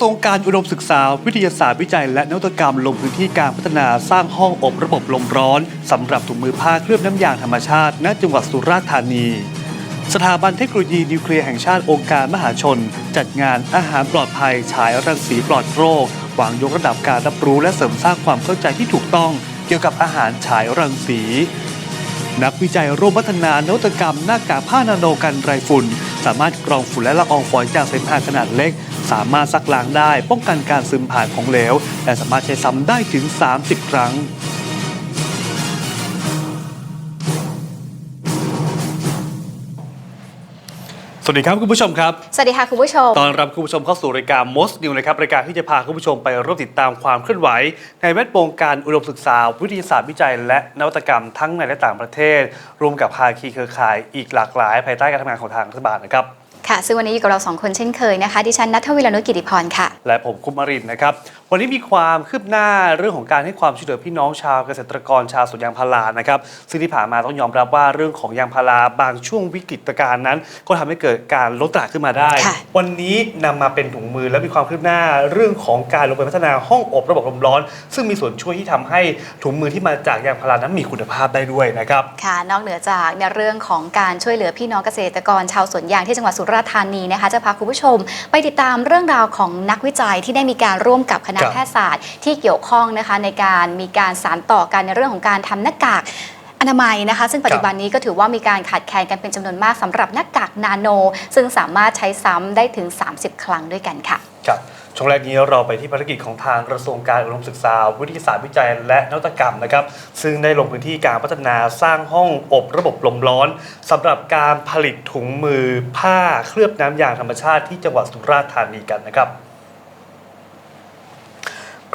ทรวงการอุดมศึกษา วิทยาศาสตร์วิจัย และนวัตกรรมลงพื้นที่การพัฒนาสร้างห้องอบระบบลมร้อนสำหรับถุงมือผ้าเคลือบน้ำยางธรรมชาติ ณ จังหวัดสุราษฎร์ธานี สถาบันเทคโนโลยีนิวเคลียร์แห่งชาติองค์การมหาชน จัดงานอาหารปลอดภัยฉายรังสีปลอดโรคหวังยกระดับการรับรู้และเสริมสร้างความเข้าใจที่ถูกต้องเกี่ยวกับอาหารฉายรังสีนักวิจัยร่วมพัฒนานวัตกรรมหน้ากากผ้านาโนกันไรฝุ่น สามารถกรองฝุ่นและละอองฝอยจากเสมหะขนาดเล็ก สามารถซักล้างได้ ป้องกันการซึมผ่านของเหลว และสามารถใช้ซ้ำได้ถึง 30 ครั้งสวัสดีครับคุณผู้ชมครับ สวัสดีค่ะคุณผู้ชม ตอนรับคุณผู้ชมเข้าสู่รายการ Most New นะครับรายการที่จะพาคุณผู้ชมไปร่วมติดตามความเคลื่อนไหว ในแวดวงการอุดมศึกษา วิทยาศาสตร์วิจัย และนวัตกรรมทั้งในและต่างประเทศ รวมกับภาคีเครือข่ายอีกหลากหลาย ภายใต้การทำงานของทางรัฐบาลนะครับ ค่ะ ซึ่งวันนี้อยู่กับเราสองคนเช่นเคยนะคะ ดิฉันนัทวิลานุกิติพรค่ะ และผมคุปมารินนะครับ วันนี้มีความคืบหน้าเรื่องของการให้ความช่วยเหลือพี่น้องชาวเกษตรกรชาวสวนยางพารานะครับ ซึ่งที่ผ่านมาต้องยอมรับว่าเรื่องของยางพาราบางช่วงวิกฤตการณ์นั้น ก็ทำให้เกิดการล้นตลาดขึ้นมาได้ ค่ะ วันนี้นำมาเป็นถุงมือและมีความคืบหน้าเรื่องของการลงไปพัฒนาห้องอบระบบลมร้อน ซึ่งมีส่วนช่วยที่ทำให้ถุงมือที่มาจากยางพารานั้นมีคุณภาพได้ด้วยนะครับ ค่ะ นอกเหนือจากในเรื่องของการช่วยเหลือพี่น้องเกษตรกรชาวสวนยางที่จังหวัดสุราษฎร์ธานีนะคะ จะพาคุณผู้ชม ไปติดตามเรื่องราวของนักวิจัยที่ได้มีการร่วมกับคณะครับแพทยศาสตร์ ที่เกี่ยวข้องนะคะในการมีการสานต่อกันในเรื่องของการทำหน้ากากอนามัยนะคะ ซึ่งปัจจุบันนี้ก็ถือว่ามีการขาดแคลนกันเป็นจำนวนมากสำหรับหน้ากากนาโน ซึ่งสามารถใช้ซ้ำได้ถึง 30 ครั้งด้วยกันค่ะ ครับ ช่วงแรกนี้เราไปที่ภารกิจของทางกระทรวงการอุดมศึกษา วิทยาศาสตร์วิจัยและนวัตกรรมนะครับ ซึ่งได้ลงพื้นที่การพัฒนาสร้างห้องอบระบบลมร้อนสำหรับการผลิตถุงมือผ้าเคลือบน้ำยางธรรมชาติที่จังหวัดสุราษฎร์ธานีกันนะครับ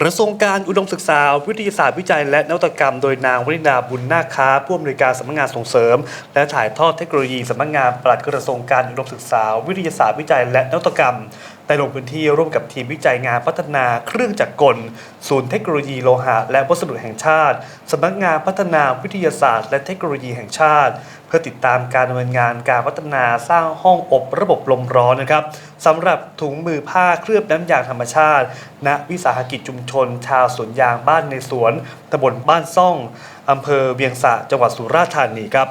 กระทรวงการอุดมศึกษา วิทยาศาสตร์วิจัย และนวัตกรรม โดยนางวรินดาบุญนาคค้าผู้อำนวยการสำนักงานส่งเสริม และถ่ายทอดเทคโนโลยีสำนักงานปลัดกระทรวงการอุดมศึกษา วิทยาศาสตร์วิจัย และนวัตกรรม ได้ลงพื้นที่ร่วมกับทีมวิจัยงานพัฒนาเครื่องจักรกล ศูนย์เทคโนโลยีโลหะ และวัสดุแห่งชาติสำนักงานพัฒนาวิทยาศาสตร์ และเทคโนโลยีแห่งชาติ เพื่อติดตามการดำเนินงานการพัฒนาสร้างห้องอบระบบลมร้อนนะครับสำหรับถุงมือผ้าเคลือบน้ำยางธรรมชาติ ณวิสาหกิจชุมชน ชาวสวนยางบ้านในสวนตำบลบ้านซ่องอำเภอเวียงสะจังหวัดสุราษฎร์ธานีครับ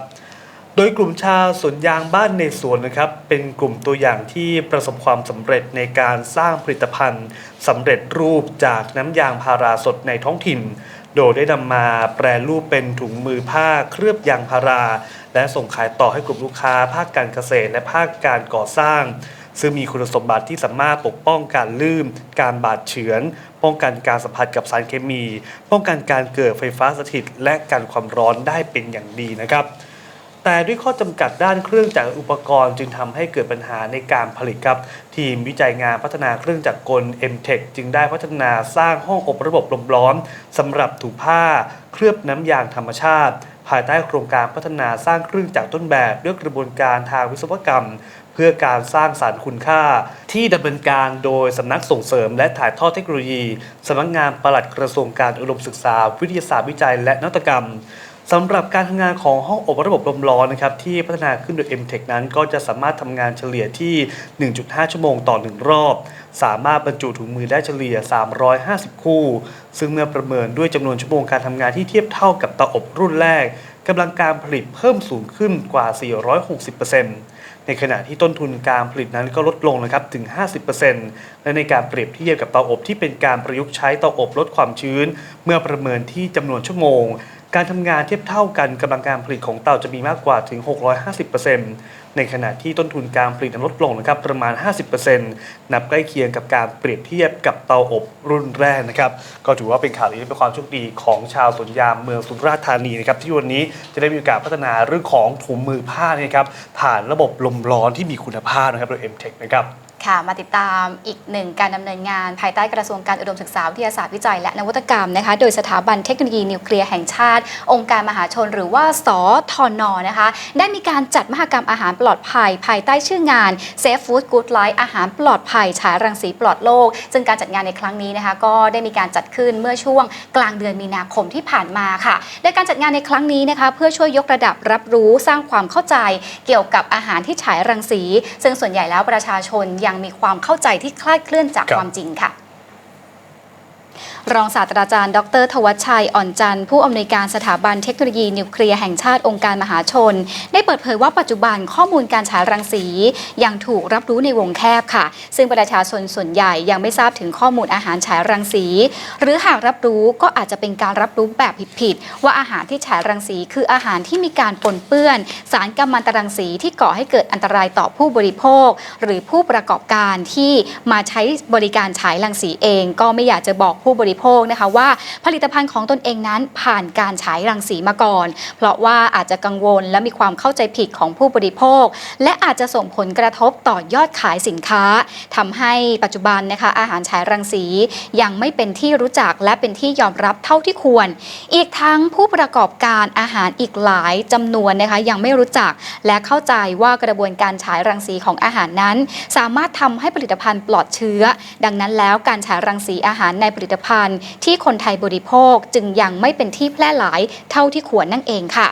โดยกลุ่มชาวสวนยางบ้านในสวนนะครับ เป็นกลุ่มตัวอย่างที่ประสบความสำเร็จในการสร้างผลิตภัณฑ์สำเร็จรูปจากน้ำยางพาราสดในท้องถิ่น โดยได้นำมาแปรรูปเป็นถุงมือผ้าเคลือบยางพารา และส่งขายต่อให้กลุ่มลูกค้า ภาคการเกษตรและภาคการก่อสร้าง ซึ่งมีคุณสมบัติที่สามารถปกป้องการลื่นการบาดเฉือน ป้องกันการสัมผัสกับสารเคมี ป้องกันการเกิดไฟฟ้าสถิต และการความร้อนได้เป็นอย่างดีนะครับ แต่ด้วยข้อจำกัดด้านเครื่องจักรอุปกรณ์จึงทำให้เกิดปัญหาในการผลิตครับ ทีมวิจัยงานพัฒนาเครื่องจักรกล M-Tech จึงได้พัฒนาสร้างห้องอบระบบลมร้อนสำหรับถุงผ้า เคลือบน้ำยางธรรมชาติ ภายใต้โครงการพัฒนาสร้างเครื่องจักรต้นแบบด้วยกระบวนการทางวิศวกรรมเพื่อการสร้างสารรค์คุณค่า ที่ดำเนินการโดยสำนักส่งเสริมและถ่ายทอดเทคโนโลยีสำนักงานปลัดกระทรวงการอุดมศึกษา วิทยาศาสตร์วิจัยและนวัตกรรม สำหรับการทำงานของห้องอบระบบลมร้อนนะครับที่พัฒนาขึ้นโดย M-Tech นั้นก็จะสามารถทำงานเฉลี่ยที่ 1.5 ชั่วโมงต่อ 1 รอบ สามารถบรรจุถุงมือได้เฉลี่ย 350 คู่ ซึ่งเมื่อประเมินด้วยจำนวนชั่วโมงการทำงานที่เทียบเท่ากับเตาอบรุ่นแรกกำลังการผลิตเพิ่มสูงขึ้นกว่า 460%ในขณะที่ต้นทุนการผลิตนั้นก็ลดลงนะครับถึง 50%และในการเปรียบเทียบกับเตาอบที่เป็นการประยุกต์ใช้เตาอบลดความชื้น เมื่อประเมินที่จำนวนชั่วโมง การทำงานเทียบเท่ากันกำลังการผลิตของเตาจะมีมากกว่าถึง 650%ในขณะที่ต้นทุนการผลิตลดลงนะครับประมาณ 50%นับใกล้เคียงกับการเปรียบเทียบกับเตาอบรุ่นแรกนะครับก็ถือว่าเป็นข่าวดีเป็นความโชคดีของชาวสวนยางเมืองสุราษฎร์ธานีนะครับที่วันนี้จะได้มีโอกาสพัฒนาเรื่องของถุงมือผ้านยครับผ่านระบบลมร้อนที่มีคุณภาพนะครับโดย M-Tech นะครับ ค่ะ มาติดตามอีกหนึ่งการดำเนินงาน ภายใต้กระทรวงการอุดมศึกษาวิทยาศาสตร์วิจัย และนวัตกรรมนะคะ โดยสถาบันเทคโนโลยีนิวเคลียร์แห่งชาติ องค์การมหาชนหรือว่าสทนนะคะ ได้มีการจัดมหกรรมอาหารปลอดภัย ภายใต้ชื่องาน Safe Food Good Life อาหารปลอดภัย ฉายรังสีปลอดโลก ซึ่งการจัดงานในครั้งนี้นะคะ ก็ได้มีการจัดขึ้นเมื่อช่วงกลางเดือนมีนาคมที่ผ่านมาค่ะโดยการจัดงานในครั้งนี้นะคะ เพื่อช่วยยกระดับรับรู้สร้างความเข้าใจ เกี่ยวกับอาหารที่ฉายรังสี ซึ่งส่วนใหญ่แล้วประชาชนยังยังมีความเข้าใจที่คลาดเคลื่อนจากครับความจริงค่ะ รองศาสตราจารย์ ดร ทวัชชัย อ่อนจันทร์ผู้อำนวยการสถาบันเทคโนโลยีนิวเคลียร์แห่งชาติองค์การมหาชน ได้เปิดเผยว่าปัจจุบันข้อมูลการฉายรังสี ยังถูกรับรู้ในวงแคบค่ะ ซึ่งประชาชนส่วนใหญ่ยังไม่ทราบถึงข้อมูลอาหารฉายรังสี หรือหากรับรู้ก็อาจจะเป็นการรับรู้แบบผิดๆว่าอาหารที่ฉายรังสีคืออาหารที่มีการปนเปื้อน สารกัมมันตรังสีที่ก่อให้เกิดอันตรายต่อผู้บริโภค หรือผู้ประกอบการที่มาใช้บริการฉายรังสีเอง ก็ไม่อยากจะบอกผู้บริโภคนะคะว่าผลิตภัณฑ์ของตนเองนั้นผ่านการฉายรังสีมาก่อน เพราะว่าอาจจะกังวลและมีความเข้าใจผิดของผู้บริโภค และอาจจะส่งผลกระทบต่อยอดขายสินค้าทำให้ปัจจุบันนะคะอาหารฉายรังสียังไม่เป็นที่รู้จักและเป็นที่ยอมรับเท่าที่ควร อีกทั้งผู้ประกอบการอาหารอีกหลายจำนวนนะคะยังไม่รู้จักและเข้าใจว่ากระบวนการฉายรังสีของอาหารนั้น สามารถทำให้ผลิตภัณฑ์ปลอดเชื้อ ดังนั้นแล้วการฉายรังสีอาหารในผลิตภัณฑ์ที่คนไทยบริโภคจึงยังไม่เป็นที่แพร่หลายเท่าที่ควรนั่นเองค่ะ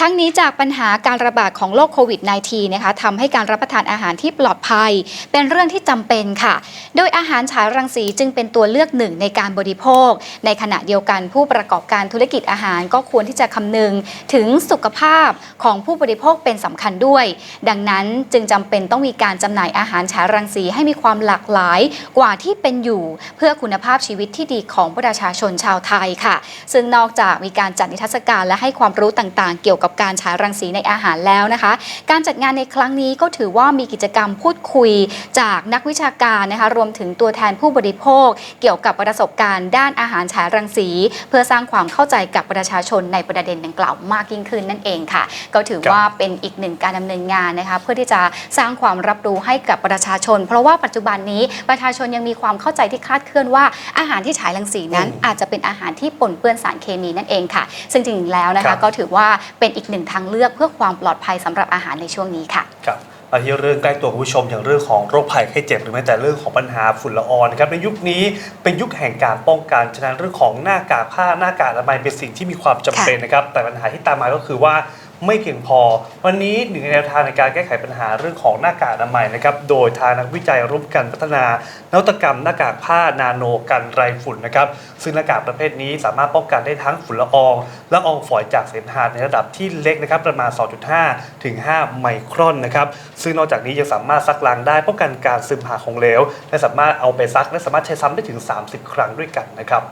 ทั้งนี้จากปัญหาการระบาดของโรคโควิด -19 นะคะทำให้การรับประทานอาหารที่ปลอดภัย เป็นเรื่องที่จำเป็นค่ะ โดยอาหารฉายรังสีจึงเป็นตัวเลือกหนึ่งในการบริโภค ในขณะเดียวกันผู้ประกอบการธุรกิจอาหารก็ควรที่จะคำนึงถึงสุขภาพของผู้บริโภคเป็นสำคัญด้วย ดังนั้นจึงจำเป็นต้องมีการจำหน่ายอาหารฉายรังสีให้มีความหลากหลายกว่าที่เป็นอยู่ เพื่อคุณภาพชีวิตที่ดีของประชาชนชาวไทยค่ะ ซึ่งนอกจากมีการจัดนิทรรศการและให้ความรู้ต่างๆ เกี่ยวกับการฉายรังสีในอาหารแล้วนะคะ การจัดงานในครั้งนี้ก็ถือว่ามีกิจกรรมพูดคุยจากนักวิชาการนะคะรวมถึงตัวแทนผู้บริโภค เกี่ยวกับประสบการณ์ด้านอาหารฉายรังสี เพื่อสร้างความเข้าใจกับประชาชนในประเด็นดังกล่าวมากยิ่งขึ้นนั่นเองค่ะ ก็ถือว่าเป็นอีกหนึ่งการดำเนินงานนะคะเพื่อที่จะสร้างความรับรู้ให้กับประชาชน เพราะว่าปัจจุบันนี้ประชาชนยังมีความเข้าใจที่คลาดเคลื่อนว่าอาหารที่ฉายรังสีนั้นอืมอาจจะเป็นอาหารที่ปนเปื้อนสารเคมีนั่นเองค่ะ ซึ่งจริงๆแล้วนะครัคะบก็ถือว่าเป็นอีกหนึ่งทางเลือกเพื่อความปลอดภัยสำหรับอาหารในช่วงนี้ค่ะครับมาที่เรื่องใกล้ตัวคุณผู้ชมอย่างเรื่องของโรคภัยไข้เจ็บหรือแม้แต่เรื่องของปัญหาฝุ่นละอองนะครับในยุคนี้เป็นยุคแห่งการป้องกันฉะนั้นเรื่องของหน้ากากผ้าหน้ากากอนามัยเป็นสิ่งที่มีความจำเป็นนะครับแต่ปัญหาที่ตามมาก็คือว่า ไม่เพียงพอ วันนี้หนึ่งในแนวทางในการแก้ไขปัญหาเรื่องของหน้ากากอนามัยนะครับ โดยทางนักวิจัยร่วมกันพัฒนานวัตกรรมหน้ากากผ้านาโนกันไรฝุ่นนะครับ ซึ่งหน้ากากประเภทนี้สามารถป้องกันได้ทั้งฝุ่นละอองละอองฝอยจากเสมหะในระดับที่เล็กนะครับประมาณ 2.5 ถึง 5 ไมครอนนะครับ ซึ่งนอกจากนี้ยังสามารถซักล้างได้ป้องกันการซึมหาของเหลวและสามารถเอาไปซักและสามารถใช้ซ้ำได้ถึง 30 ครั้งด้วยกันนะครับ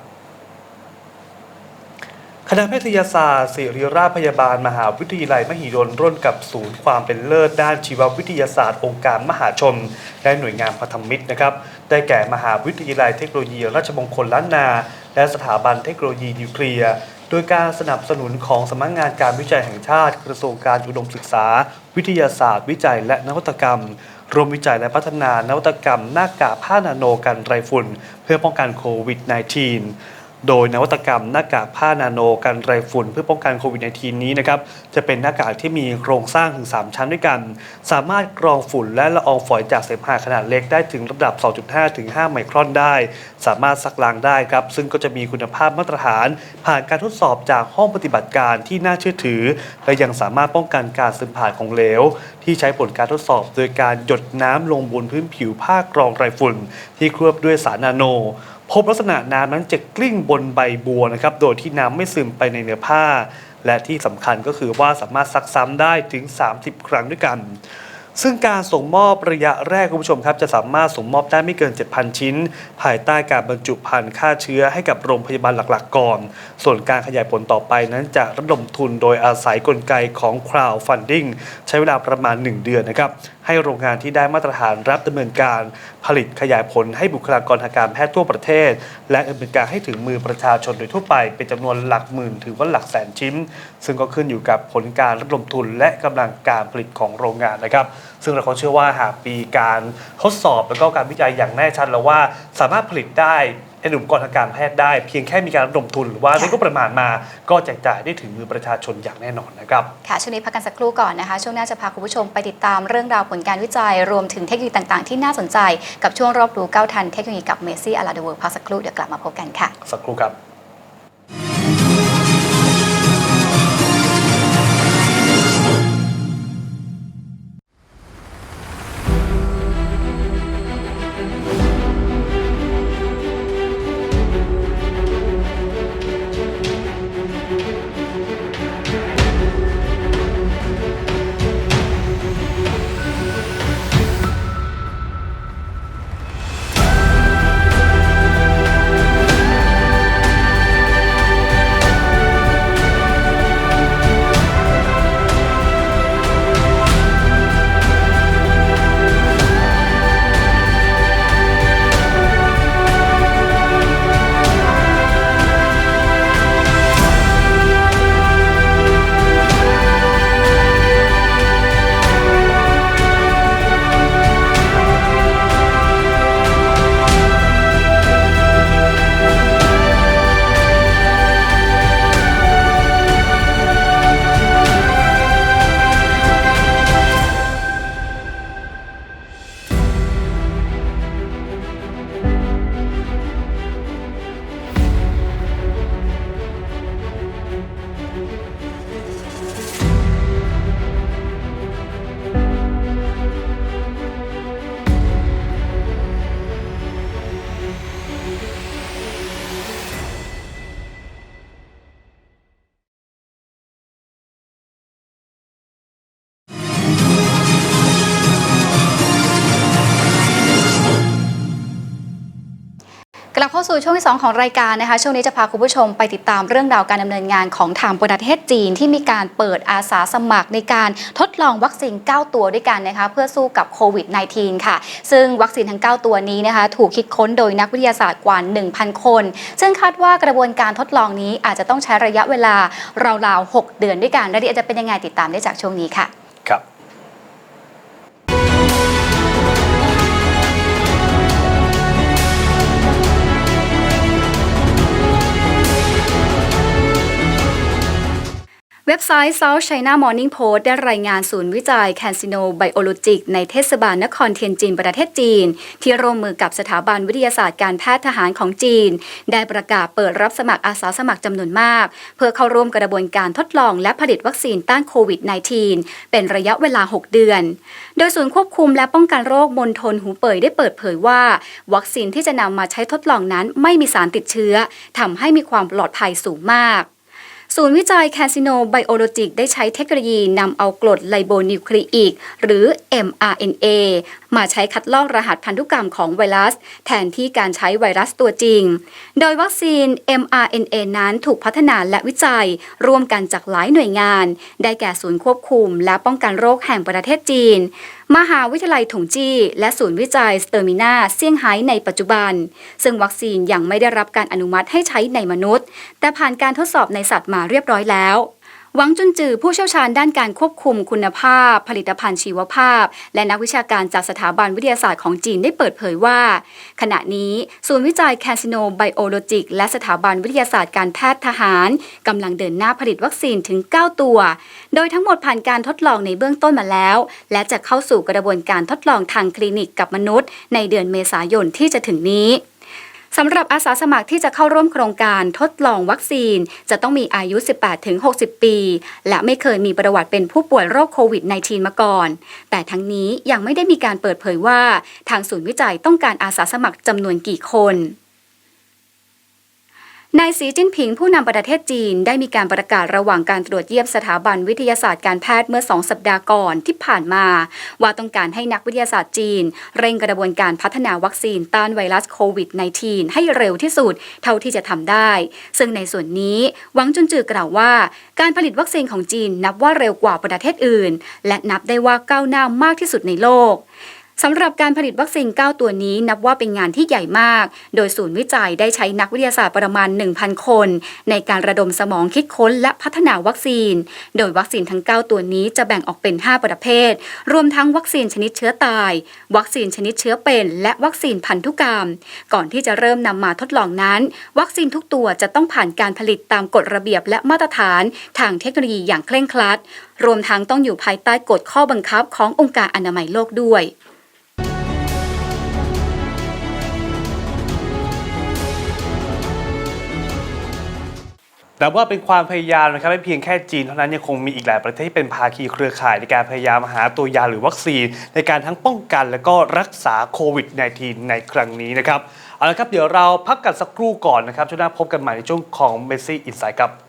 คณะแพทยศาสตร์ศิริราชพยาบาลมหาวิทยาลัยมหิดลร่วมกับศูนย์ความเป็นเลิศด้านชีววิทยาศาสตร์องค์การมหาชน และหน่วยงานพันธมิตรนะครับ ได้แก่มหาวิทยาลัยเทคโนโลยีราชมงคลล้านนา และสถาบันเทคโนโลยีนิวเคลียร์โดยการสนับสนุนของสำนักงานการวิจัยแห่งชาติ กระทรวงการอุดมศึกษา วิทยาศาสตร์ วิจัยและนวัตกรรมรวมวิจัยและพัฒนานวัตกรรมหน้ากากผ้านาโนกันไรฝุ่น เพื่อป้องกันโควิด -19 โดยนวัตกรรมหน้ากากผ้านาโนกันไรฝุ่นเพื่อป้องกันโควิด -19 นี้นะครับจะเป็นหน้ากากที่มีโครงสร้างถึง 3 ชั้นด้วยกัน สามารถกรองฝุ่นและละอองฝอยจากเสมหะขนาดเล็กได้ถึงระดับ 2.5 ถึง 5 ไมครอนได้ สามารถซักล้างได้ครับ ซึ่งก็จะมีคุณภาพมาตรฐาน ผ่านการทดสอบจากห้องปฏิบัติการที่น่าเชื่อถือ และยังสามารถป้องกันการซึมผ่านของเหลว ที่ใช้ผลการทดสอบ โดยการหยดน้ำลงบนพื้นผิวผ้ากรองไรฝุ่น ที่เคลือบด้วยสารนาโน พบลักษณะน้ำนั้นจะกลิ้งบนใบบัวนะครับ โดยที่น้ำไม่ซึมไปในเนื้อผ้า และที่สำคัญก็คือว่าสามารถซักซ้ำได้ถึง 30 ครั้งด้วยกัน ซึ่งการส่งมอบระยะแรกคุณผู้ชมครับจะสามารถส่งมอบได้ไม่เกิน 7,000 ชิ้น ภายใต้การบรรจุภัณฑ์ฆ่าเชื้อให้กับโรงพยาบาลหลักๆ ก่อน ส่วนการขยายผลต่อไปนั้นจะระดมทุนโดยอาศัยกลไกของ crowdfunding ใช้เวลาประมาณ 1 เดือนนะครับ ให้โรงงานที่ได้มาตรฐานรับดำเนินการผลิตขยายผลให้บุคลากรทางการแพทย์ทั่วประเทศ และดำเนินการให้ถึงมือประชาชนโดยทั่วไป เป็นจำนวนหลักหมื่นถือว่าหลักแสนชิ้น ซึ่งก็ขึ้นอยู่กับผลการระดมทุนและกำลังการผลิตของโรงงานนะครับ ซึ่งเราก็เชื่อว่าหากมีการทดสอบแล้วก็การวิจัยอย่างแน่ชัดแล้วว่า สามารถผลิตได้ ในอุปกรณ์ทางการแพทย์ได้เพียงแค่มีการระดมทุน หรือว่าได้ก็ประมาณมา ก็แจกจ่ายได้ถึงมือประชาชนอย่างแน่นอนนะครับค่ะช่วงนี้พักกันสักครู่ก่อนนะคะ ช่วงหน้าจะพาคุณผู้ชมไปติดตามเรื่องราวผลการวิจัย รวมถึงเทคโนโลยีต่างๆ ที่น่าสนใจ กับช่วงรอบรู้ก้าวทันเทคโนโลยีกับเมซี่อาลาเดเวิร์พักสักครู่เดี๋ยวกลับมาพบกันค่ะสักครู่ครับ สู่ช่วงที่2ของรายการนะคะ ช่วงนี้จะพาคุณผู้ชมไปติดตามเรื่องราวการดำเนินงานของทางประเทศจีนที่มีการเปิดอาสาสมัครในการทดลองวัคซีน 9 ตัวด้วยกันนะคะเพื่อสู้กับโควิด -19 ค่ะ ซึ่งวัคซีนทั้ง 9 ตัวนี้นะคะถูกคิดค้นโดยนักวิทยาศาสตร์กว่า 1,000 คน ซึ่งคาดว่ากระบวนการทดลองนี้อาจจะต้องใช้ระยะเวลาราวๆ6เดือนด้วยกันรายละเอียดจะเป็นยังไงติดตามได้จากช่วงนี้ค่ะ เว็บไซต์ South China Morning Post ได้รายงานศูนย์วิจัย Cansino Biologic ในเทศบาลนครเทียนจินประเทศจีน ที่ร่วมมือกับสถาบันวิทยาศาสตร์การแพทย์ทหารของจีน ได้ประกาศเปิดรับสมัครอาสาสมัครจำนวนมาก เพื่อเข้าร่วมกระบวนการทดลองและผลิตวัคซีนต้านโควิด -19 เป็นระยะเวลา 6 เดือน โดยศูนย์ควบคุมและป้องกันโรคมณฑลหูเป่ยได้เปิดเผยว่า วัคซีนที่จะนำมาใช้ทดลองนั้นไม่มีสารติดเชื้อทำให้มีความปลอดภัยสูงมาก ศูนย์วิจัยแคสิโนไบโอโลจิกได้ใช้เทคโนโลยีนำเอากรดไลโบนิวคลีอิกหรือ mRNA มาใช้คัดลอกรหัสพันธุกรรมของไวรัส แทนที่การใช้ไวรัสตัวจริง โดยวัคซีน mRNA นั้นถูกพัฒนาและวิจัย ร่วมกันจากหลายหน่วยงาน ได้แก่ศูนย์ควบคุมและป้องกันโรคแห่งประเทศจีนมหาวิทยาลัยถงจี้ และศูนย์วิจัยสเตอร์มินาเซี่ยงไฮ้ในปัจจุบัน ซึ่งวัคซีนยังไม่ได้รับการอนุมัติให้ใช้ในมนุษย์ แต่ผ่านการทดสอบในสัตว์มาเรียบร้อยแล้ว หวังจุนจือผู้เชี่ยวชาญด้านการควบคุมคุณภาพ ผลิตภัณฑ์ชีวภาพ และนักวิชาการจากสถาบันวิทยาศาสตร์ของจีนได้เปิดเผยว่า ขณะนี้ศูนย์วิจัยแคสิโนไบโอโลจิกและสถาบันวิทยาศาสตร์การแพทย์ทหารกำลังเดินหน้าผลิตวัคซีนถึง 9 ตัว โดยทั้งหมดผ่านการทดลองในเบื้องต้นมาแล้ว และจะเข้าสู่กระบวนการทดลองทางคลินิกกับมนุษย์ ในเดือนเมษายนที่จะถึงนี้ สำหรับอาสาสมัครที่จะเข้าร่วมโครงการทดลองวัคซีน จะต้องมีอายุ 18-60 ปี และไม่เคยมีประวัติเป็นผู้ป่วยโรคโควิด -19 มาก่อน แต่ทั้งนี้ยังไม่ได้มีการเปิดเผยว่า ทางศูนย์วิจัยต้องการอาสาสมัครจำนวนกี่คน นายสีจิ้นผิงผู้นำประเทศจีนได้มีการประกาศระหว่างการตรวจเยี่ยมสถาบันวิทยาศาสตร์การแพทย์เมื่อสองสัปดาห์ก่อนที่ผ่านมา ว่าต้องการให้นักวิทยาศาสตร์จีน เร่งกระบวนการพัฒนาวัคซีนต้านไวรัสโควิด -19 ให้เร็วที่สุดเท่าที่จะทำได้ ซึ่งในส่วนนี้หวังจุนจือกล่าวว่า การผลิตวัคซีนของจีนนับว่าเร็วกว่าประเทศอื่น และนับได้ว่าก้าวหน้ามากที่สุดในโลก สำหรับการผลิตวัคซีน 9 ตัวนี้นับว่าเป็นงานที่ใหญ่มาก โดยศูนย์วิจัยได้ใช้นักวิทยาศาสตร์ประมาณ 1,000 คน ในการระดมสมองคิดค้นและพัฒนาวัคซีน โดยวัคซีนทั้ง 9 ตัวนี้จะแบ่งออกเป็น 5 ประเภท รวมทั้งวัคซีนชนิดเชื้อตาย วัคซีนชนิดเชื้อเป็น และวัคซีนพันธุกรรม ก่อนที่จะเริ่มนำมาทดลองนั้น วัคซีนทุกตัวจะต้องผ่านการผลิตตามกฎระเบียบและมาตรฐาน ทางเทคโนโลยีอย่างเคร่งครัด รวมทั้งต้องอยู่ภายใต้กฎข้อบังคับขององค์การอนามัยโลกด้วย แต่ว่าเป็นความพยายามนะครับไม่เพียงแค่จีนเท่านั้นยังคงมีอีกหลายประเทศที่เป็นภาคีเครือข่ายในการพยายามหาตัวยาหรือวัคซีน ในการทั้งป้องกันและก็รักษาโควิด -19 ในครั้งนี้นะครับเอาละครับเดี๋ยวเราพักกันสักครู่ก่อนนะครับช่วงหน้าพบกันใหม่ในช่วงของ Messi Insight ครับ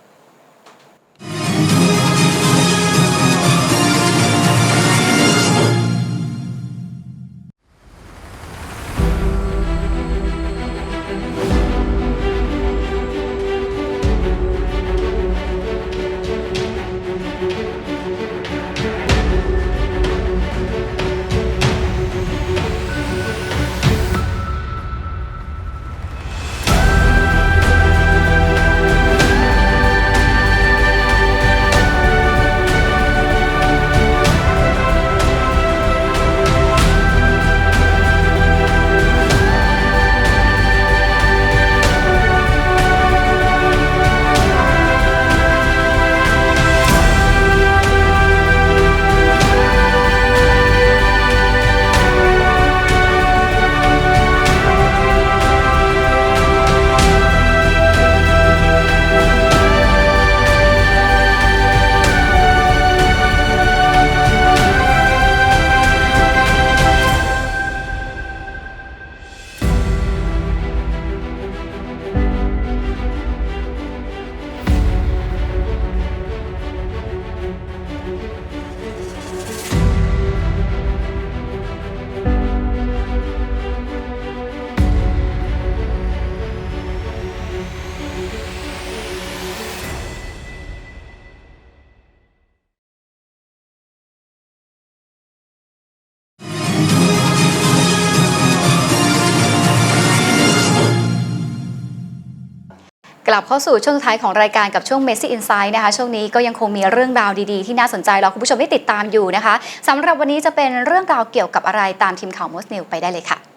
กลับเข้าสู่ช่วงท้ายของรายการกับช่วง Messi Insight นะคะ ช่วงนี้ก็ยังคงมีเรื่องราวดีๆ ที่น่าสนใจรอคุณผู้ชมได้ติดตามอยู่นะคะสำหรับวันนี้จะเป็นเรื่องราวเกี่ยวกับอะไรตามทีมข่าว Most New ไปได้เลยค่ะ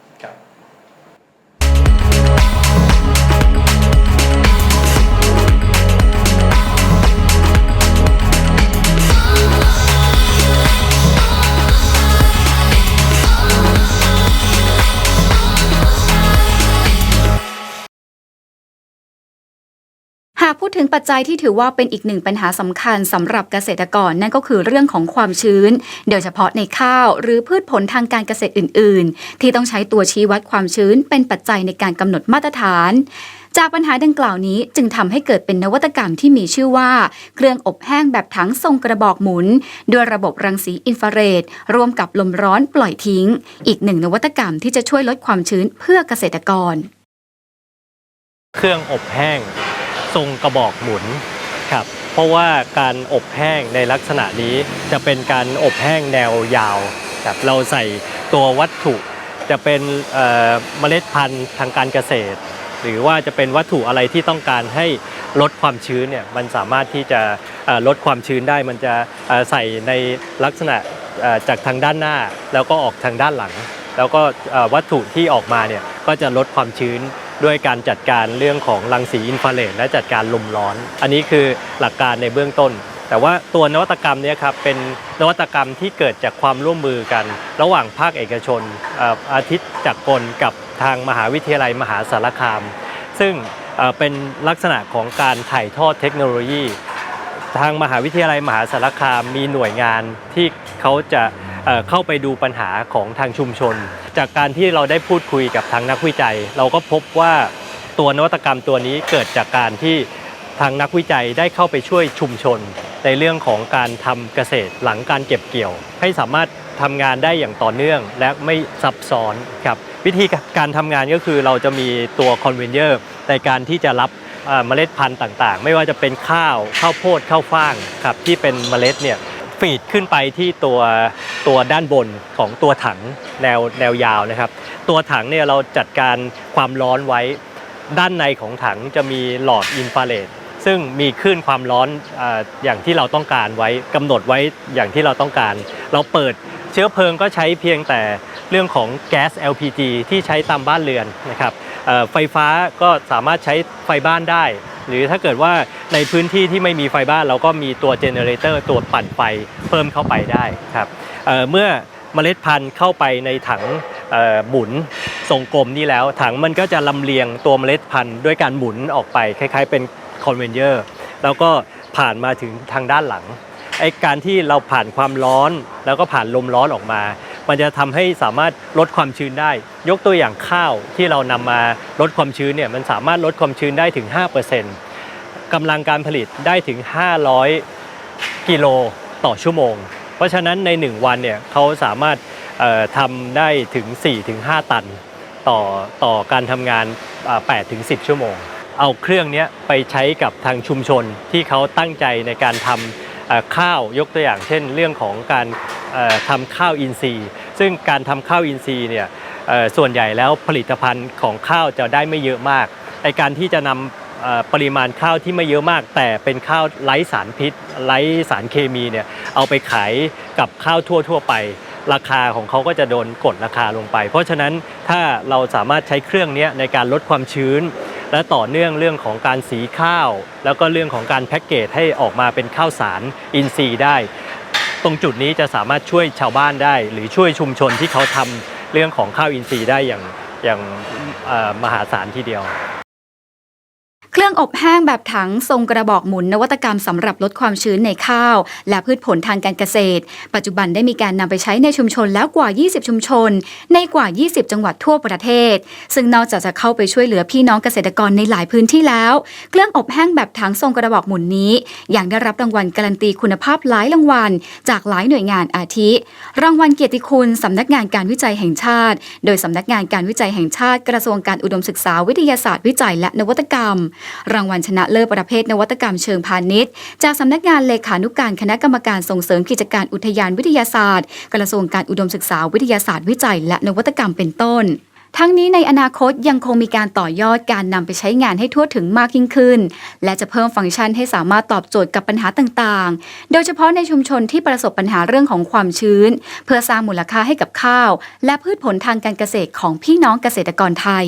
ากพูดถึงปัจจัยที่ถือว่าเป็นอีกหนึ่งปัญหาสำคัญสำหรับเกษตรกรนั่นก็คือเรื่องของความชื้น โดยเฉพาะในข้าวหรือพืชผลทางการเกษตรอื่น ๆ ที่ต้องใช้ตัวชี้วัดความชื้น เป็นปัจจัยในการกำหนดมาตรฐานจากปัญหาดังกล่าวนี้จึงทำให้เกิดเป็นนวัตกรรมที่มีชื่อว่า เครื่องอบแห้งแบบถังทรงกระบอกหมุน ด้วยระบบรังสีอินฟราเรดร่วมกับลมร้อนปล่อยทิ้ง อีกหนึ่งนวัตกรรมที่จะช่วยลดความชื้นเพื่อเกษตรกร เครื่องอบแห้ง ทรงกระบอกหมุนครับเพราะว่าการอบแห้งในลักษณะนี้จะเป็นการอบแห้งแนวยาวครับเราใส่ตัววัตถุจะเป็นเมล็ดพันธุ์ทางการเกษตร หรือว่าจะเป็นวัตถุอะไรที่ต้องการให้ลดความชื้นเนี่ยมันสามารถที่จะลดความชื้นได้ มันจะใส่ในลักษณะจากทางด้านหน้า แล้วก็ออกทางด้านหลัง แล้วก็วัตถุที่ออกมาเนี่ยก็จะลดความชื้น ด้วยการจัดการเรื่องของรังสีอินฟราเรดและจัดการลมร้อน อันนี้คือหลักการในเบื้องต้น แต่ว่าตัวนวัตกรรมนี้ครับเป็นนวัตกรรมที่เกิดจากความร่วมมือกัน ระหว่างภาคเอกชนอาทิตย์จักรกลกับทางมหาวิทยาลัยมหาสารคาม ซึ่งเป็นลักษณะของการถ่ายทอดเทคโนโลยี ทางมหาวิทยาลัยมหาสารคามมีหน่วยงานที่เขาจะเข้าไปดูปัญหาของทางชุมชน จากการที่เราได้พูดคุยกับทางนักวิจัย เราก็พบว่าตัวนวัตกรรมตัวนี้เกิดจากการที่ทางนักวิจัยได้เข้าไปช่วยชุมชน ในเรื่องของการทำเกษตรหลังการเก็บเกี่ยว ให้สามารถทำงานได้อย่างต่อเนื่องและไม่ซับซ้อนครับวิธีการทำงานก็คือเราจะมีตัวคอนเวนเยอร์ในการที่จะรับเอ่อเมล็ดพันธุ์ต่างๆ ไม่ว่าจะเป็นข้าวข้าวโพดข้าวฟ่างครับที่เป็นเมล็ดเนี่ยฟีดขึ้นไปที่ตัว ตัวด้านบนของตัวถังแนวแนวยาวนะครับ ตัวถังเนี่ยเราจัดการความร้อนไว้ ด้านในของถังจะมีหลอดอินฟราเรดซึ่งมีคลื่นความร้อนออย่างที่เราต้องการไว้กำหนดไว้อย่างที่เราต้องการ เราเปิดเชื้อเพลิงก็ใช้เพียงแต่เรื่องของแก๊ส LPG ที่ใช้ตามบ้านเรือนนะครับไฟฟ้าก็สามารถใช้ไฟบ้านได้ หรือถ้าเกิดว่าในพื้นที่ที่ไม่มีไฟบ้าน เราก็มีตัวเจเนเรเตอร์ตัวปั่นไฟเพิ่มเข้าไปได้ครับ เมื่อเมล็ดพันธุ์เข้าไปในถังเอ่อหมุนทรงกลมนี่แล้ว ถังมันก็จะลำเลียงตัวเมล็ดพันธุ์ด้วยการหมุนออกไปคล้าย ๆ เป็นคอนเวนเยอร์แล้วก็ผ่านมาถึงทางด้านหลังไอการที่เราผ่านความร้อน แล้วก็ผ่านลมร้อนออกมา มันจะทำให้สามารถลดความชื้นได้ ยกตัวอย่างข้าวที่เรานำมาลดความชื้นเนี่ยมันสามารถลดความชื้นได้ถึง 5%กำลังการผลิตได้ถึง 500 กิโลต่อชั่วโมง เพราะฉะนั้นใน 1 วันเนี่ยเขาสามารถทำได้ถึง 4-5 ตัน ต่อต่อการทำงาน8ถึง10 ชั่วโมง เอาเครื่องนี้ไปใช้กับทางชุมชนที่เขาตั้งใจในการทำข้าวยกตัวอย่าง เช่น เรื่องของการทำข้าวอินทรีย์ ซึ่งการทำข้าวอินทรีย์เนี่ยส่วนใหญ่แล้วผลิตภัณฑ์ของข้าวจะได้ไม่เยอะมากไอการที่จะนำ ปริมาณข้าวที่ไม่เยอะมาก แต่เป็นข้าวไร้สารพิษ ไร้สารเคมีเนี่ยเอาไปขายกับข้าวทั่วทั่วไป ราคาของเขาก็จะโดนกดราคาลงไป เพราะฉะนั้นถ้าเราสามารถใช้เครื่องนี้ในการลดความชื้น และต่อเนื่องเรื่องของการสีข้าว แล้วก็เรื่องของการแพ็กเกจให้ออกมาเป็นข้าวสารอินทรีย์ได้ ตรงจุดนี้จะสามารถช่วยชาวบ้านได้ หรือช่วยชุมชนที่เขาทำเรื่องของข้าวอินทรีย์ได้อย่างอย่างมหาศาลทีเดียว เครื่องอบแห้งแบบถังทรงกระบอกหมุนนวัตกรรมสำหรับลดความชื้นในข้าว และพืชผลทางการเกษตร ปัจจุบันได้มีการนำไปใช้ในชุมชนแล้วกว่า 20 ชุมชน ในกว่า 20 จังหวัดทั่วประเทศ ซึ่งนอกจากจะเข้าไปช่วยเหลือพี่น้องเกษตรกรในหลายพื้นที่แล้ว เครื่องอบแห้งแบบถังทรงกระบอกหมุนนี้ยังได้รับรางวัลการันตีคุณภาพหลายรางวัล จากหลายหน่วยงานอาทิ รางวัลเกียรติคุณสำนักงานการวิจัยแห่งชาติ โดยสำนักงานการวิจัยแห่งชาติ กระทรวงการอุดมศึกษาวิทยาศาสตร์วิจัยและนวัตกรรมรางวัลชนะเลิศประเภทนวัตกรรมเชิงพาณิชย์ จากสำนักงานเลขานุการคณะกรรมการส่งเสริมกิจการอุทยานวิทยาศาสตร์ กระทรวงการอุดมศึกษาวิทยาศาสตร์วิจัย และนวัตกรรมเป็นต้นทั้งนี้ในอนาคตยังคงมีการต่อยอดการนำไปใช้งานให้ทั่วถึงมากยิ่งขึ้น และจะเพิ่มฟังก์ชันให้สามารถตอบโจทย์กับปัญหาต่างๆ โดยเฉพาะในชุมชนที่ประสบปัญหาเรื่องของความชื้น เพื่อสร้างมูลค่าให้กับข้าว และพืชผลทางการเกษตรของพี่น้องเกษตรกรไทย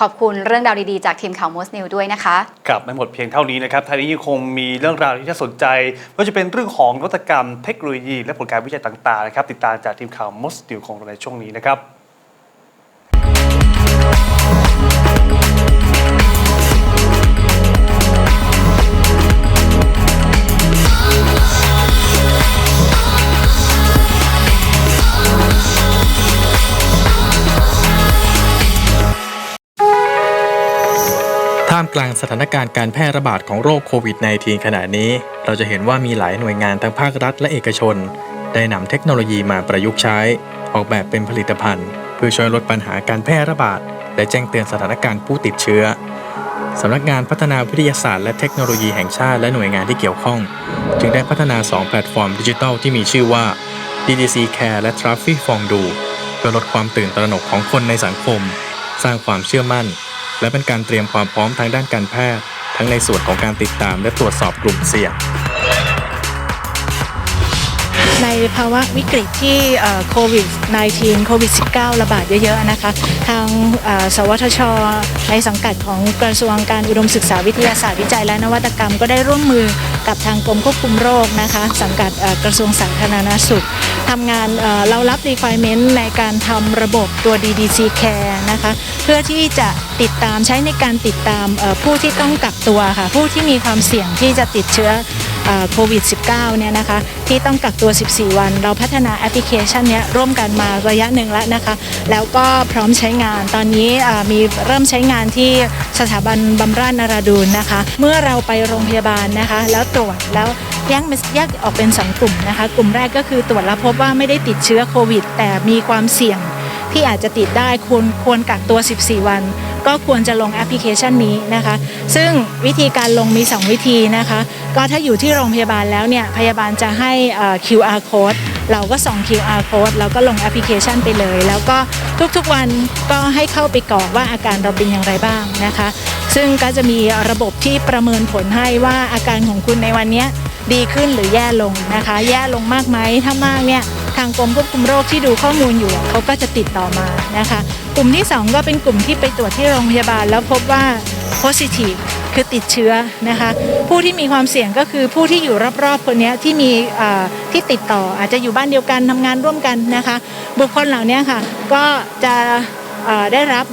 ขอบคุณเรื่องราวดีๆ จากทีมข่าวมอสนิวด้วยนะคะกลับไม่หมดเพียงเท่านี้นะครับทางนี้ยังคงมีเรื่องราวที่น่าสนใจไม่ว่าจะเป็นเรื่องของนวัตกรรมเทคโนโลยี และผลการวิจัยต่างๆนะครับติดตามจากทีมข่าวมอสติวของเราในช่วงนี้นะครับ ท่ามกลางสถานการณ์การแพร่ระบาดของโรคโควิด -19 ขณะนี้ เราจะเห็นว่ามีหลายหน่วยงานทั้งภาครัฐและเอกชน ได้นำเทคโนโลยีมาประยุกต์ใช้ ออกแบบเป็นผลิตภัณฑ์ เพื่อช่วยลดปัญหาการแพร่ระบาด และแจ้งเตือนสถานการณ์ผู้ติดเชื้อสำนักงานพัฒนาวิทยาศาสตร์และเทคโนโลยีแห่งชาติและหน่วยงานที่เกี่ยวข้อง จึงได้พัฒนา 2 แพลตฟอร์มดิจิทัลที่มีชื่อว่า DDC Care และ Traffic f o n d o เพื่อลดความตื่นตระหนกของคนในสังคม สร้างความเชื่อมั่น และเป็นการเตรียมความพร้อมทางด้านการแพทย์ ทั้งในส่วนของการติดตามและตรวจสอบกลุ่มเสี่ยง ในภาวะวิกฤตที่โควิด -19 โควิด -19 ระบาดเยอะๆนะคะ ทางสวทช ในสังกัดของกระทรวงการอุดมศึกษาวิทยาศาสตร์วิจัยและนวัตกรรม ก็ได้ร่วมมือกับทางกรมควบคุมโรคนะคะ สังกัดกระทรวงสาธารณสุขทำงานเอ่อเรารับ requirement ในการทำระบบตัว DDC Care นะคะ เพื่อที่จะ ติดตามใช้ในการติดตามผู้ที่ต้องกักตัวค่ะ ผู้ที่มีความเสี่ยงที่จะติดเชื้อโควิด -19 เนี่ยนะคะ ที่ต้องกักตัว 14 วัน เราพัฒนาแอปพลิเคชันนี้ร่วมกันมาระยะหนึ่งแล้วนะคะ แล้วก็พร้อมใช้งานตอนนี้มีเริ่มใช้งานที่สถาบันบำราศนราดูนนะคะ เมื่อเราไปโรงพยาบาลนะคะ แล้วตรวจแล้วแยกแยกออกเป็น 2 กลุ่มนะคะ กลุ่มแรกก็คือตรวจแล้วพบว่าไม่ได้ติดเชื้อโควิด แต่มีความเสี่ยงที่อาจจะติดได้ควรควรกักตัว 14 วัน ก็ควรจะลงแอปพลิเคชันนี้นะคะ ซึ่งวิธีการลงมี 2 วิธีนะคะ ก็ถ้าอยู่ที่โรงพยาบาลแล้วเนี่ยพยาบาลจะให้ QR code เราก็ส่อง QR code แล้วก็ลงแอปพลิเคชันไปเลย แล้วก็ทุกๆวันก็ให้เข้าไปกรอกว่าอาการเราเป็นอย่างไรบ้างนะคะ ซึ่งก็จะมีระบบที่ประเมินผลให้ว่าอาการของคุณในวันนี้ดีขึ้นหรือแย่ลงนะคะ แย่ลงมากไหมถ้ามากเนี่ย ทางกรมควบคุมโรคที่ดูข้อมูลอยู่เขาก็จะติดต่อมานะคะ กลุ่มที่ 2 ก็เป็นกลุ่มที่ไปตรวจที่โรงพยาบาล แล้วพบว่า positive คือติดเชื้อนะคะผู้ที่มีความเสี่ยงก็คือผู้ที่อยู่รอบๆคนนี้ที่มีที่ติดต่ออาจจะอยู่บ้านเดียวกันทำงานร่วมกันนะคะ บุคคลเหล่านี้ค่ะก็จะได้รับ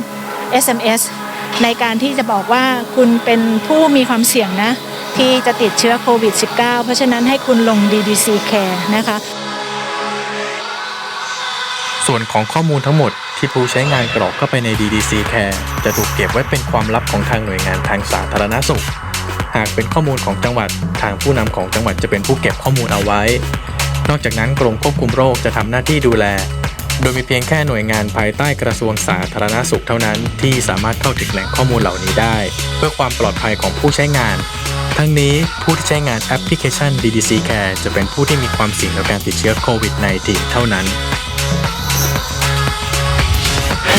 SMS ในการที่จะบอกว่าคุณเป็นผู้มีความเสี่ยงนะที่จะติดเชื้อโควิด -19 เพราะฉะนั้นให้คุณลง DDC Care นะคะ ส่วนของข้อมูลทั้งหมดที่ผู้ใช้งานกรอกเข้าไปใน DDC Care จะถูกเก็บไว้เป็นความลับของทางหน่วยงานทางสาธารณสุข หากเป็นข้อมูลของจังหวัด ทางผู้นำของจังหวัดจะเป็นผู้เก็บข้อมูลเอาไว้ นอกจากนั้นกรมควบคุมโรคจะทำหน้าที่ดูแล โดยมีเพียงแค่หน่วยงานภายใต้กระทรวงสาธารณสุขเท่านั้น ที่สามารถเข้าถึงแหล่งข้อมูลเหล่านี้ได้ เพื่อความปลอดภัยของผู้ใช้งานทั้งนี้ผู้ที่ใช้งานแอปพลิเคชัน DDC Care จะเป็นผู้ที่มีความเสี่ยงต่อการติดเชื้อโควิด -19 เท่านั้น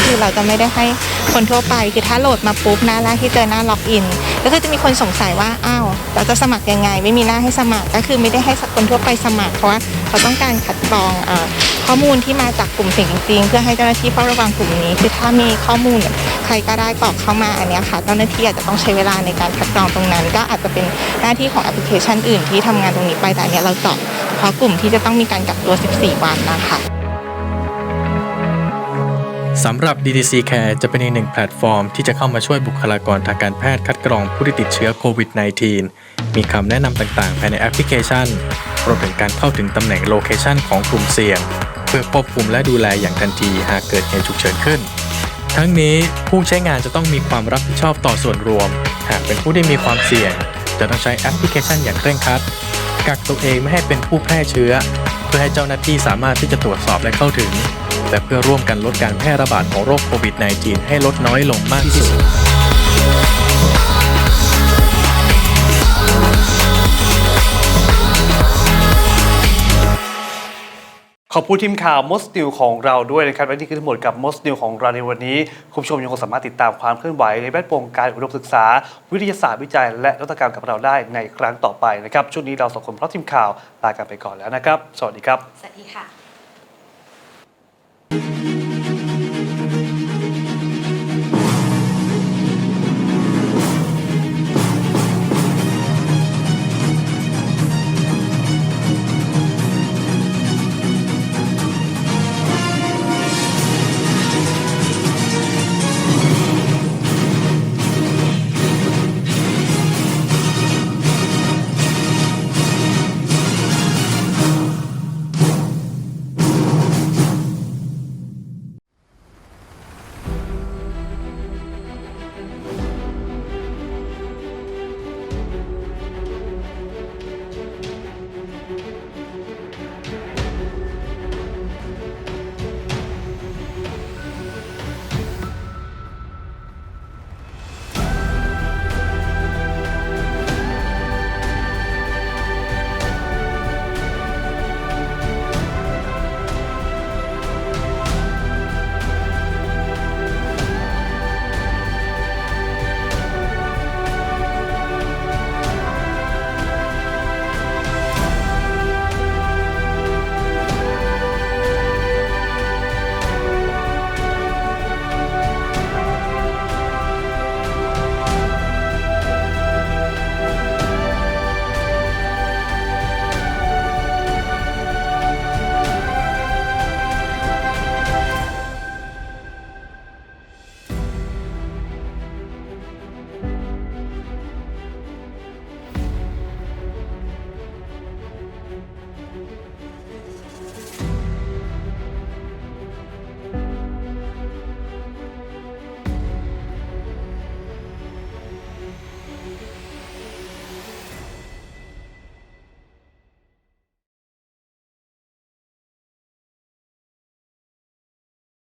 คือเราจะไม่ได้ให้คนทั่วไป คือถ้าโหลดมาปุ๊บหน้าแรกที่เจอหน้าล็อกอินก็คือจะมีคนสงสัยว่าอ้าวเราจะสมัครยังไง ไม่มีหน้าให้สมัครก็คือไม่ได้ให้คนทั่วไปสมัครเพราะว่าเขาต้องการคัดกรองอข้อมูลที่มาจากกลุ่มเสี่ยงจริงๆ เพื่อให้เจ้าหน้าที่เฝ้าระวังกลุ่มนี้ คือถ้ามีข้อมูลใครก็ได้กรอกเข้ามาอันนี้ค่ะเจ้าหน้าที่อาจจะต้องใช้เวลาในการคัดกรองตรงนั้น ก็อาจจะเป็นหน้าที่ของแอปพลิเคชันอื่นที่ทำงานตรงนี้ไปแต่เนี้ยเราเจาะเฉพาะกลุ่มที่จะต้องมีการกักตัว 14 วันนะคะ สำหรับ DDC Care จะเป็นอีกหนึ่งแพลตฟอร์มที่จะเข้ามาช่วยบุคลากรทางการแพทย์คัดกรองผู้ที่ติดเชื้อโควิด -19 มีคำแนะนำต่างๆ ภายในแอปพลิเคชัน รวมถึงการเข้าถึงตำแหน่งโลเคชันของกลุ่มเสี่ยง เพื่อควบคุมและดูแลอย่างทันทีหากเกิดเหตุฉุกเฉินขึ้น ทั้งนี้ผู้ใช้งานจะต้องมีความรับผิดชอบต่อส่วนรวม หากเป็นผู้ที่มีความเสี่ยง จะต้องใช้แอปพลิเคชันอย่างเคร่งครัด กักตัวเองไม่ให้เป็นผู้แพร่เชื้อ เพื่อให้เจ้าหน้าที่สามารถที่จะตรวจสอบและเข้าถึง และเพื่อร่วมกันลดการแพร่ระบาดของโรคโควิด -19 ให้ลดน้อยลงมากที่สุดขอบคุณทีมข่าวมสติลของเราด้วยนะครับและนี่คือทั้งหมดกับมสติลของเราในวันนี้ คุณผู้ชมยังคงสามารถติดตามความเคลื่อนไหวในแวดวงการอุดมศึกษา วิทยาศาสตร์วิจัย และนวัตกรรมกับเราได้ในครั้งต่อไปนะครับช่วงนี้เราสองคนพร้อมทีมข่าวลากันไปก่อนแล้วนะครับ สวัสดีครับ สวัสดีค่ะ Thank you.